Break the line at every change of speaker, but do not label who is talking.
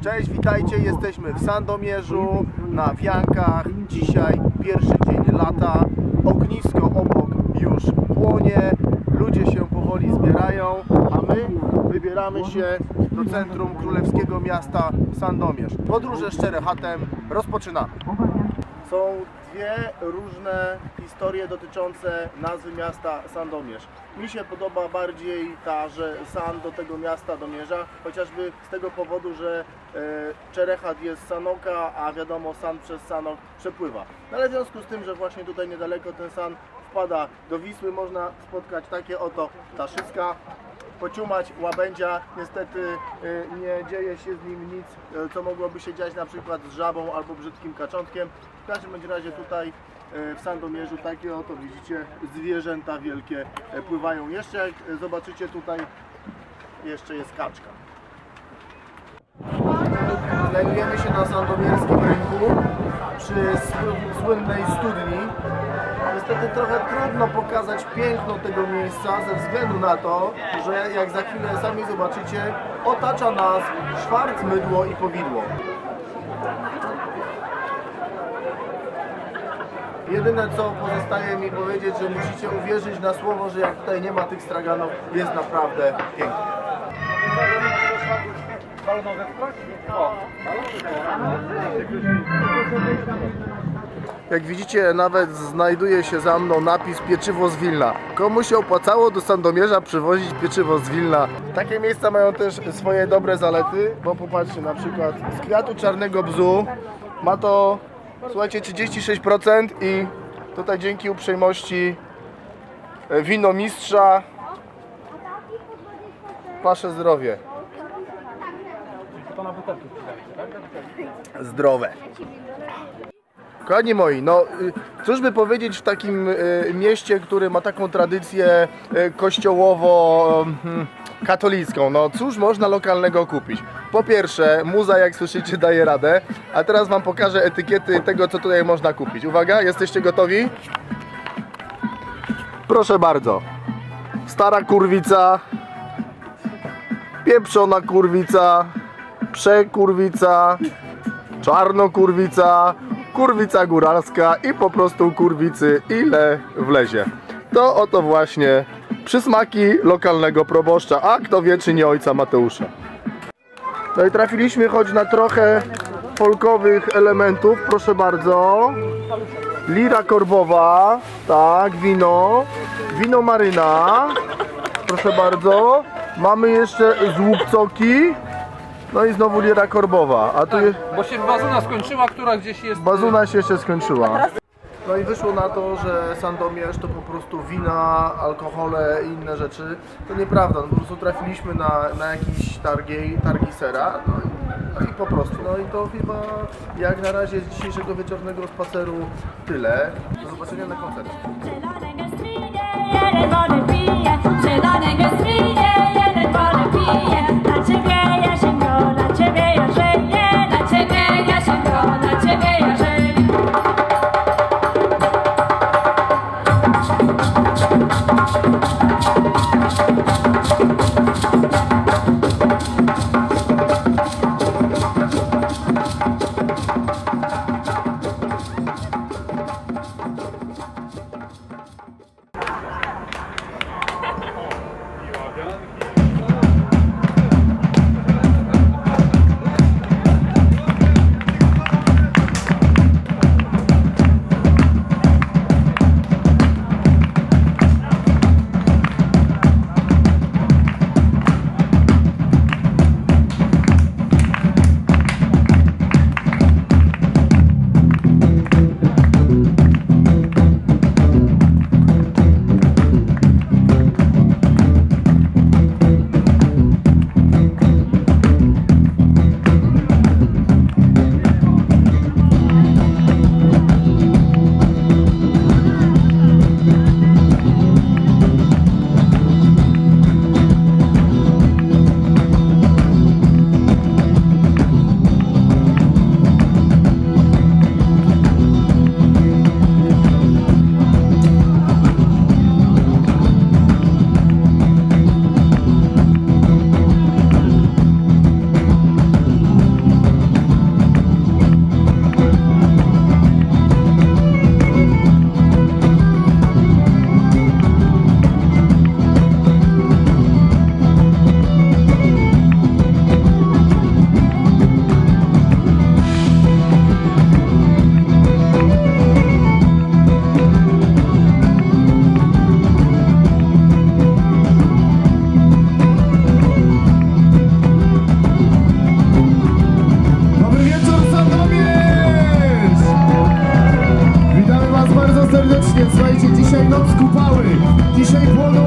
Cześć, witajcie, jesteśmy w Sandomierzu, na Wiankach. Dzisiaj pierwszy dzień lata. Ognisko obok już płonie, ludzie się powoli zbierają, a my wybieramy się do centrum królewskiego miasta Sandomierz. Podróże Szczerechatem rozpoczynamy. Są dwie różne historie dotyczące nazwy miasta Sandomierz. Mi się podoba bardziej ta, że San do tego miasta domierza, chociażby z tego powodu, że e, Czerechat jest Sanoka, a wiadomo San przez Sanok przepływa. No ale w związku z tym, że właśnie tutaj niedaleko ten San wpada do Wisły, można spotkać takie oto taszyska, pociumać łabędzia. Niestety y, nie dzieje się z nim nic, y, co mogłoby się dziać na przykład z żabą albo brzydkim kaczątkiem. W każdym razie tutaj y, w Sandomierzu takie oto widzicie zwierzęta wielkie pływają. Jeszcze jak zobaczycie tutaj jeszcze jest kaczka. Znajdujemy się na sandomierskim rynku przy sły- słynnej studni. Niestety trochę trudno pokazać piękno tego miejsca ze względu na to, że jak za chwilę sami zobaczycie, otacza nas szwarc, mydło i powidło. Jedyne co pozostaje mi powiedzieć, że musicie uwierzyć na słowo, że jak tutaj nie ma tych straganów, jest naprawdę pięknie. Jak widzicie, nawet znajduje się za mną napis pieczywo z Wilna. Komu się opłacało do Sandomierza przywozić pieczywo z Wilna? Takie miejsca mają też swoje dobre zalety, bo popatrzcie na przykład z kwiatu czarnego bzu ma to, słuchajcie, 36% i tutaj dzięki uprzejmości e, wino mistrza Wasze zdrowie.
Tak?
zdrowe. Kochani moi, no y, cóż by powiedzieć w takim y, mieście, które ma taką tradycję y, kościołowo hmm, katolicką, no cóż można lokalnego kupić? Po pierwsze, muza jak słyszycie daje radę, a teraz wam pokażę etykiety tego co tutaj można kupić. Uwaga, jesteście gotowi? Proszę bardzo. Stara kurwica, pieprzona kurwica, przekurwica, czarnokurwica, kurwica góralska i po prostu kurwicy ile wlezie. To oto właśnie przysmaki lokalnego proboszcza, a kto wie czy nie ojca Mateusza. No i trafiliśmy choć na trochę folkowych elementów, proszę bardzo. Lira korbowa, tak, wino, wino maryna, proszę bardzo. Mamy jeszcze złupcoki, no i znowu lira korbowa, a tu jest...
Bo się bazuna skończyła, która gdzieś jest...
Bazuna się jeszcze skończyła. No i wyszło na to, że Sandomierz to po prostu wina, alkohole i inne rzeczy. To nieprawda, no po prostu trafiliśmy na, na jakiś targi, targi sera no i, no i po prostu. No i to chyba jak na razie z dzisiejszego wieczornego spaceru tyle. Do zobaczenia na koncercie. Dzisiaj płoną